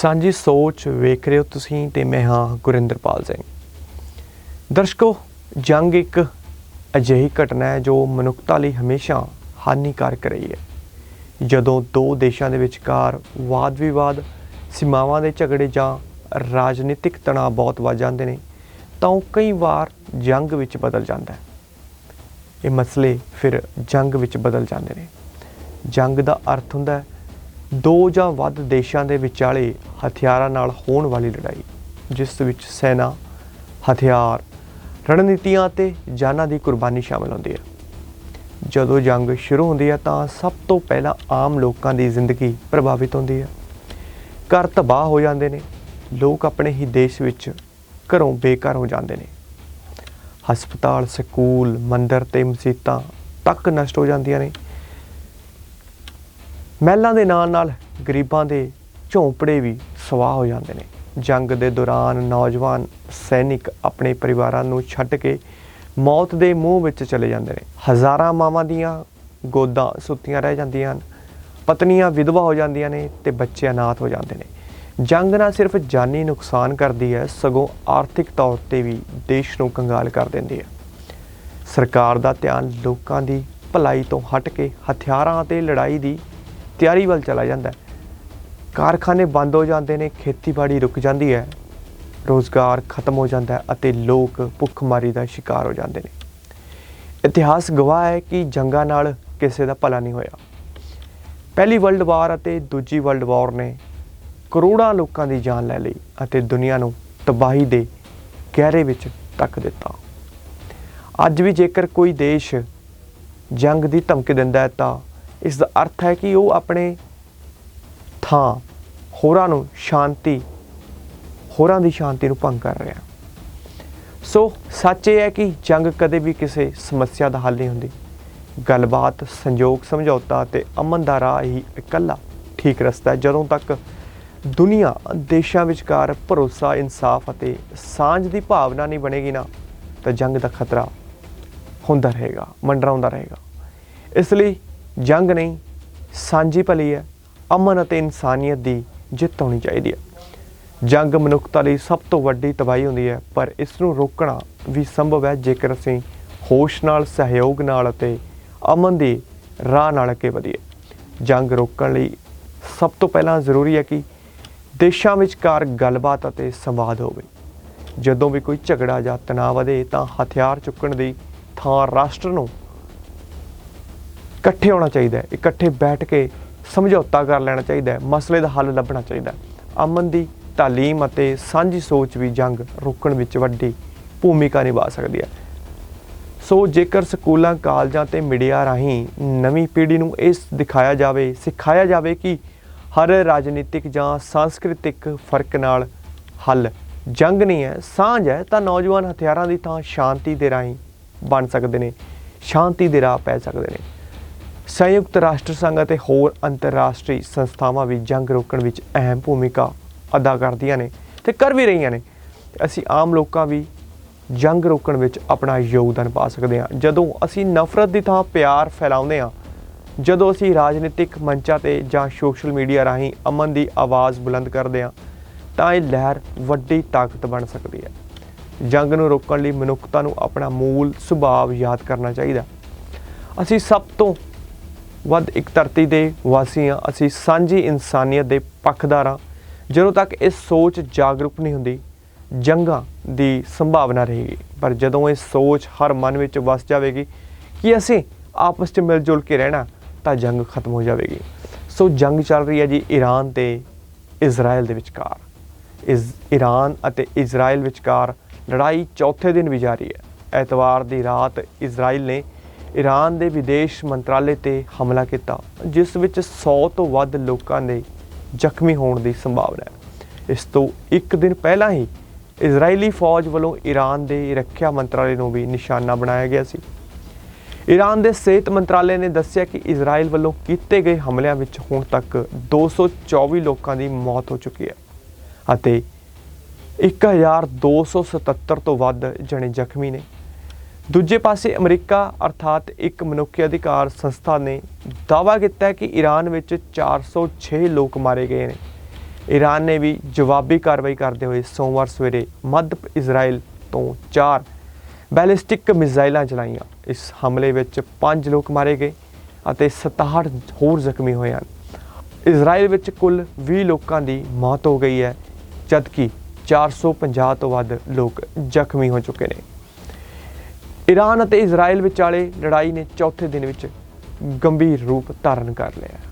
ਸਾਂਝੀ ਸੋਚ ਵੇਖ ਰਹੇ ਹੋ ਤੁਸੀਂ ਤੇ ਮੈਂ ਹਾਂ ਗੁਰਿੰਦਰਪਾਲ ਸਿੰਘ। ਦਰਸ਼ਕੋ, ਜੰਗ ਇੱਕ ਅਜਿਹੀ ਘਟਨਾ ਹੈ ਜੋ ਮਨੁੱਖਤਾ ਲਈ ਹਮੇਸ਼ਾ ਹਾਨੀਕਾਰਕ ਰਹੀ ਹੈ। ਜਦੋਂ ਦੋ ਦੇਸ਼ਾਂ ਦੇ ਵਿਚਕਾਰ ਵਾਦ-ਵਿਵਾਦ, ਸੀਮਾਵਾਂ ਦੇ ਝਗੜੇ ਜਾਂ ਰਾਜਨੀਤਿਕ ਤਣਾਅ ਬਹੁਤ ਵੱਧ ਜਾਂਦੇ ਨੇ, ਤਾਂ ਉਹ ਕਈ ਵਾਰ ਜੰਗ ਵਿੱਚ ਬਦਲ ਜਾਂਦਾ ਹੈ। ਇਹ ਮਸਲੇ ਫਿਰ ਜੰਗ ਵਿੱਚ ਬਦਲ ਜਾਂਦੇ ਨੇ। ਜੰਗ ਦਾ ਅਰਥ ਹੁੰਦਾ ਹੈ ਦੋ ਜਾਂ ਵੱਧ ਦੇਸ਼ਾਂ ਦੇ ਵਿਚਾਲੇ ਹਥਿਆਰਾਂ ਨਾਲ ਹੋਣ ਵਾਲੀ ਲੜਾਈ, ਜਿਸ ਵਿੱਚ ਸੈਨਾ, ਹਥਿਆਰ, ਰਣਨੀਤੀਆਂ ਅਤੇ ਜਾਨਾਂ ਦੀ ਕੁਰਬਾਨੀ ਸ਼ਾਮਲ ਹੁੰਦੀ ਹੈ। ਜਦੋਂ ਜੰਗ ਸ਼ੁਰੂ ਹੁੰਦੀ ਹੈ ਤਾਂ ਸਭ ਤੋਂ ਪਹਿਲਾਂ ਆਮ ਲੋਕਾਂ ਦੀ ਜ਼ਿੰਦਗੀ ਪ੍ਰਭਾਵਿਤ ਹੁੰਦੀ ਹੈ। ਘਰ ਤਬਾਹ ਹੋ ਜਾਂਦੇ ਨੇ, ਲੋਕ ਆਪਣੇ ਹੀ ਦੇਸ਼ ਵਿੱਚ ਘਰੋਂ ਬੇਘਰ ਹੋ ਜਾਂਦੇ ਨੇ। ਹਸਪਤਾਲ, ਸਕੂਲ, ਮੰਦਰ ਤੇ ਮਸੀਤਾਂ ਤੱਕ ਨਸ਼ਟ ਹੋ ਜਾਂਦੀਆਂ ਨੇ। ਮਹਿਲਾਂ ਦੇ ਨਾਲ ਨਾਲ ਗਰੀਬਾਂ ਦੇ ਝੌਂਪੜੇ ਵੀ ਸਵਾਹ ਹੋ ਜਾਂਦੇ ਨੇ। ਜੰਗ ਦੇ ਦੌਰਾਨ ਨੌਜਵਾਨ ਸੈਨਿਕ ਆਪਣੇ ਪਰਿਵਾਰਾਂ ਨੂੰ ਛੱਡ ਕੇ ਮੌਤ ਦੇ ਮੂੰਹ ਵਿੱਚ ਚਲੇ ਜਾਂਦੇ ਨੇ। ਹਜ਼ਾਰਾਂ ਮਾਵਾਂ ਦੀਆਂ ਗੋਦਾਂ ਸੁੱਤੀਆਂ ਰਹਿ ਜਾਂਦੀਆਂ ਹਨ, ਪਤਨੀਆਂ ਵਿਧਵਾ ਹੋ ਜਾਂਦੀਆਂ ਨੇ ਤੇ ਬੱਚੇ ਅਨਾਥ ਹੋ ਜਾਂਦੇ ਨੇ। ਜੰਗ ਨਾ ਸਿਰਫ ਜਾਨੀ ਨੁਕਸਾਨ ਕਰਦੀ ਹੈ, ਸਗੋਂ ਆਰਥਿਕ ਤੌਰ ਤੇ ਵੀ ਦੇਸ਼ ਨੂੰ ਕੰਗਾਲ ਕਰ ਦਿੰਦੀ ਹੈ। ਸਰਕਾਰ ਦਾ ਧਿਆਨ ਲੋਕਾਂ ਦੀ ਭਲਾਈ ਤੋਂ ਹਟ ਕੇ ਹਥਿਆਰਾਂ ਤੇ ਲੜਾਈ ਦੀ ਤਿਆਰੀ ਵੱਲ ਚਲਾ ਜਾਂਦਾ ਹੈ। ਕਾਰਖਾਨੇ ਬੰਦ ਹੋ ਜਾਂਦੇ ਨੇ, ਖੇਤੀਬਾੜੀ ਰੁਕ ਜਾਂਦੀ ਹੈ, ਰੋਜ਼ਗਾਰ ਖਤਮ ਹੋ ਜਾਂਦਾ ਹੈ ਅਤੇ ਲੋਕ ਭੁੱਖਮਾਰੀ ਦਾ ਸ਼ਿਕਾਰ ਹੋ ਜਾਂਦੇ ਨੇ। ਇਤਿਹਾਸ ਗਵਾਹ ਹੈ ਕਿ ਜੰਗਾਂ ਨਾਲ ਕਿਸੇ ਦਾ ਭਲਾ ਨਹੀਂ ਹੋਇਆ। ਪਹਿਲੀ ਵਰਲਡ ਵਾਰ ਅਤੇ ਦੂਜੀ ਵਰਲਡ ਵਾਰ ਨੇ ਕਰੋੜਾਂ ਲੋਕਾਂ ਦੀ ਜਾਨ ਲੈ ਲਈ ਅਤੇ ਦੁਨੀਆ ਨੂੰ ਤਬਾਹੀ ਦੇ ਗਹਿਰੇ ਵਿੱਚ ਤੱਕ ਦਿੱਤਾ। ਅੱਜ ਵੀ ਜੇਕਰ ਕੋਈ ਦੇਸ਼ ਜੰਗ ਦੀ ਧਮਕੀ ਦਿੰਦਾ ਹੈ ਤਾਂ ਇਸ ਦਾ ਅਰਥ ਹੈ ਕਿ ਉਹ ਆਪਣੇ ਥਾਂ ਹੋਰਾਂ ਨੂੰ ਸ਼ਾਂਤੀ, ਹੋਰਾਂ ਦੀ ਸ਼ਾਂਤੀ ਨੂੰ ਭੰਗ ਕਰ ਰਿਹਾ। ਸੋ ਸੱਚ ਇਹ ਹੈ ਕਿ ਜੰਗ ਕਦੇ ਵੀ ਕਿਸੇ ਸਮੱਸਿਆ ਦਾ ਹੱਲ ਨਹੀਂ ਹੁੰਦੀ। ਗੱਲਬਾਤ ਸੰਯੋਗ ਸਮਝੌਤਾ ਤੇ ਅਮਨ ਦਾ ਰਾਹ ਹੀ ਇਕੱਲਾ ਠੀਕ ਰਸਤਾ ਹੈ। ਜਦੋਂ ਤੱਕ ਦੁਨੀਆ ਦੇਸ਼ਾਂ ਵਿਚਕਾਰ ਭਰੋਸਾ, ਇਨਸਾਫ ਅਤੇ ਸਾਂਝ ਦੀ ਭਾਵਨਾ ਨਹੀਂ ਬਣੇਗੀ ਨਾ, ਤਾਂ ਜੰਗ ਦਾ ਖਤਰਾ ਹੁੰਦਾ ਰਹੇਗਾ, ਮੰਡਰਾਉਂਦਾ ਰਹੇਗਾ। ਇਸ ਲਈ ਜੰਗ ਨਹੀਂ, ਸਾਂਝੀ ਭਲੀ ਹੈ, ਅਮਨ ਅਤੇ ਇਨਸਾਨੀਅਤ ਦੀ ਜਿੱਤ ਹੋਣੀ ਚਾਹੀਦੀ ਹੈ। ਜੰਗ ਮਨੁੱਖਤਾ ਲਈ ਸਭ ਤੋਂ ਵੱਡੀ ਤਬਾਹੀ ਹੁੰਦੀ ਹੈ, ਪਰ ਇਸ ਨੂੰ ਰੋਕਣਾ ਵੀ ਸੰਭਵ ਹੈ ਜੇਕਰ ਅਸੀਂ ਹੋਸ਼ ਨਾਲ, ਸਹਿਯੋਗ ਨਾਲ ਅਤੇ ਅਮਨ ਦੀ ਰਾਹ ਨਾਲ ਅੱਗੇ ਵਧੀਏ। ਜੰਗ ਰੋਕਣ ਲਈ ਸਭ ਤੋਂ ਪਹਿਲਾਂ ਜ਼ਰੂਰੀ ਹੈ ਕਿ ਦੇਸ਼ਾਂ ਵਿਚਕਾਰ ਗੱਲਬਾਤ ਅਤੇ ਸੰਵਾਦ ਹੋਵੇ। ਜਦੋਂ ਵੀ ਕੋਈ ਝਗੜਾ ਜਾਂ ਤਣਾਅ ਵਧੇ ਤਾਂ ਹਥਿਆਰ ਚੁੱਕਣ ਦੀ ਥਾਂ ਰਾਸ਼ਟਰ ਨੂੰ ਇਕੱਠੇ ਹੋਣਾ ਚਾਹੀਦਾ ਇਕੱਠੇ ਬੈਠ ਕੇ ਸਮਝੌਤਾ ਕਰ ਲੈਣਾ ਚਾਹੀਦਾ ਮਸਲੇ ਦਾ ਹੱਲ ਲੱਭਣਾ ਚਾਹੀਦਾ ਅਮਨ ਦੀ ਤਾਲੀਮ ਅਤੇ ਸਾਂਝੀ ਸੋਚ ਵੀ ਜੰਗ ਰੋਕਣ ਵਿੱਚ ਵੱਡੀ ਭੂਮਿਕਾ ਨਿਭਾ ਸਕਦੀ ਹੈ। ਸੋ ਜੇਕਰ ਸਕੂਲਾਂ, ਕਾਲਜਾਂ ਤੇ ਮੀਡੀਆ ਰਾਹੀਂ ਨਵੀਂ ਪੀੜ੍ਹੀ ਨੂੰ ਇਸ ਦਿਖਾਇਆ ਜਾਵੇ, ਸਿਖਾਇਆ ਜਾਵੇ ਕਿ ਹਰ ਰਾਜਨੀਤਿਕ ਜਾਂ ਸੰਸਕ੍ਰਿਤਿਕ ਫ਼ਰਕ ਨਾਲ ਹੱਲ ਜੰਗ ਨਹੀਂ ਹੈ, ਸਾਂਝ ਹੈ, ਤਾਂ ਨੌਜਵਾਨ ਹਥਿਆਰਾਂ ਦੀ ਥਾਂ ਸ਼ਾਂਤੀ ਦੇ ਰਾਹੀਂ ਬਣ ਸਕਦੇ ਨੇ, ਸ਼ਾਂਤੀ ਦੇ ਰਾਹ ਪੈ ਸਕਦੇ ਨੇ। ਸੰਯੁਕਤ ਰਾਸ਼ਟਰ ਸੰਘ ਅਤੇ ਹੋਰ ਅੰਤਰਰਾਸ਼ਟਰੀ ਸੰਸਥਾਵਾਂ ਵੀ ਜੰਗ ਰੋਕਣ ਵਿੱਚ ਅਹਿਮ ਭੂਮਿਕਾ ਅਦਾ ਕਰਦੀਆਂ ਨੇ ਤੇ ਕਰ ਵੀ ਰਹੀਆਂ ਨੇ। ਅਸੀਂ ਆਮ ਲੋਕਾਂ ਵੀ ਜੰਗ ਰੋਕਣ ਵਿੱਚ ਆਪਣਾ ਯੋਗਦਾਨ ਪਾ ਸਕਦੇ ਹਾਂ। ਜਦੋਂ ਅਸੀਂ ਨਫ਼ਰਤ ਦੀ ਥਾਂ ਪਿਆਰ ਫੈਲਾਉਂਦੇ ਹਾਂ, ਜਦੋਂ ਅਸੀਂ ਰਾਜਨੀਤਿਕ ਮੰਚਾਂ ਤੇ ਜਾਂ ਸੋਸ਼ਲ ਮੀਡੀਆ ਰਾਹੀਂ ਅਮਨ ਦੀ ਆਵਾਜ਼ ਬੁਲੰਦ ਕਰਦੇ ਹਾਂ, ਤਾਂ ਇਹ ਲਹਿਰ ਵੱਡੀ ਤਾਕਤ ਬਣ ਸਕਦੀ ਹੈ। ਜੰਗ ਨੂੰ ਰੋਕਣ ਲਈ ਮਨੁੱਖਤਾ ਨੂੰ ਆਪਣਾ ਮੂਲ ਸੁਭਾਅ ਯਾਦ ਕਰਨਾ ਚਾਹੀਦਾ। ਅਸੀਂ ਸਭ ਤੋਂ ਵੱਧ ਇੱਕ ਧਰਤੀ ਦੇ ਵਾਸੀ ਹਾਂ ਅਸੀਂ ਸਾਂਝੀ ਇਨਸਾਨੀਅਤ ਦੇ ਪੱਖਦਾਰ ਹਾਂ ਜਦੋਂ ਤੱਕ ਇਹ ਸੋਚ ਜਾਗਰੂਕ ਨਹੀਂ ਹੁੰਦੀ, ਜੰਗਾਂ ਦੀ ਸੰਭਾਵਨਾ ਰਹੇਗੀ। ਪਰ ਜਦੋਂ ਇਹ ਸੋਚ ਹਰ ਮਨ ਵਿੱਚ ਵਸ ਜਾਵੇਗੀ ਕਿ ਅਸੀਂ ਆਪਸ 'ਚ ਮਿਲ ਜੁਲ ਕੇ ਰਹਿਣਾ, ਤਾਂ ਜੰਗ ਖਤਮ ਹੋ ਜਾਵੇਗੀ। ਸੋ ਜੰਗ ਚੱਲ ਰਹੀ ਹੈ ਜੀ ਈਰਾਨ ਤੇ ਇਜ਼ਰਾਈਲ ਦੇ ਵਿਚਕਾਰ। ਇਸ ਈਰਾਨ ਅਤੇ ਇਜ਼ਰਾਈਲ ਵਿਚਕਾਰ ਲੜਾਈ ਚੌਥੇ ਦਿਨ ਵੀ ਜਾਰੀ ਹੈ। ਐਤਵਾਰ ਦੀ ਰਾਤ ਇਜ਼ਰਾਈਲ ਨੇ ਈਰਾਨ ਦੇ ਵਿਦੇਸ਼ ਮੰਤਰਾਲੇ ਤੇ ਹਮਲਾ ਕੀਤਾ, ਜਿਸ ਵਿੱਚ 100 ਤੋਂ ਵੱਧ ਲੋਕਾਂ ਦੇ ਜ਼ਖਮੀ ਹੋਣ ਦੀ ਸੰਭਾਵਨਾ ਹੈ। ਇਸ ਤੋਂ ਇੱਕ ਦਿਨ ਪਹਿਲਾਂ ਹੀ ਇਜ਼ਰਾਈਲੀ ਫੌਜ ਵੱਲੋਂ ਈਰਾਨ ਦੇ ਰੱਖਿਆ ਮੰਤਰਾਲੇ ਨੂੰ ਵੀ ਨਿਸ਼ਾਨਾ ਬਣਾਇਆ ਗਿਆ ਸੀ। ਈਰਾਨ ਦੇ ਸਿਹਤ ਮੰਤਰਾਲੇ ਨੇ ਦੱਸਿਆ ਕਿ ਇਜ਼ਰਾਈਲ ਵੱਲੋਂ ਕੀਤੇ ਗਏ ਹਮਲਿਆਂ ਵਿੱਚ ਹੁਣ ਤੱਕ 224 ਲੋਕਾਂ ਦੀ ਮੌਤ ਹੋ ਚੁੱਕੀ ਹੈ ਅਤੇ 1277 ਤੋਂ ਵੱਧ ਜਣੇ ਜ਼ਖਮੀ ਨੇ। ਦੂਜੇ ਪਾਸੇ ਅਮਰੀਕਾ ਅਰਥਾਤ ਇੱਕ ਮਨੁੱਖੀ ਅਧਿਕਾਰ ਸੰਸਥਾ ਨੇ ਦਾਅਵਾ ਕੀਤਾ ਕਿ ਈਰਾਨ ਵਿੱਚ 406 ਲੋਕ ਮਾਰੇ ਗਏ ਨੇ। ਈਰਾਨ ਨੇ ਵੀ ਜਵਾਬੀ ਕਾਰਵਾਈ ਕਰਦੇ ਹੋਏ ਸੋਮਵਾਰ ਸਵੇਰੇ ਮੱਧ ਇਜ਼ਰਾਈਲ ਤੋਂ 4 ਬੈਲਿਸਟਿਕ ਮਿਜ਼ਾਈਲਾਂ ਚਲਾਈਆਂ। ਇਸ ਹਮਲੇ ਵਿੱਚ 5 ਲੋਕ ਮਾਰੇ ਗਏ ਅਤੇ 67 ਹੋਰ ਜ਼ਖਮੀ ਹੋਏ ਹਨ। ਇਜ਼ਰਾਈਲ ਵਿੱਚ ਕੁੱਲ 20 ਲੋਕਾਂ ਦੀ ਮੌਤ ਹੋ ਗਈ ਹੈ, ਜਦਕਿ 450 ਤੋਂ ਵੱਧ ਲੋਕ ਜ਼ਖਮੀ ਹੋ ਚੁੱਕੇ ਨੇ। ਈਰਾਨ ਅਤੇ ਇਜ਼ਰਾਈਲ ਵਿਚਾਲੇ ਲੜਾਈ ਨੇ ਚੌਥੇ ਦਿਨ ਵਿੱਚ ਗੰਭੀਰ ਰੂਪ ਧਾਰਨ ਕਰ ਲਿਆ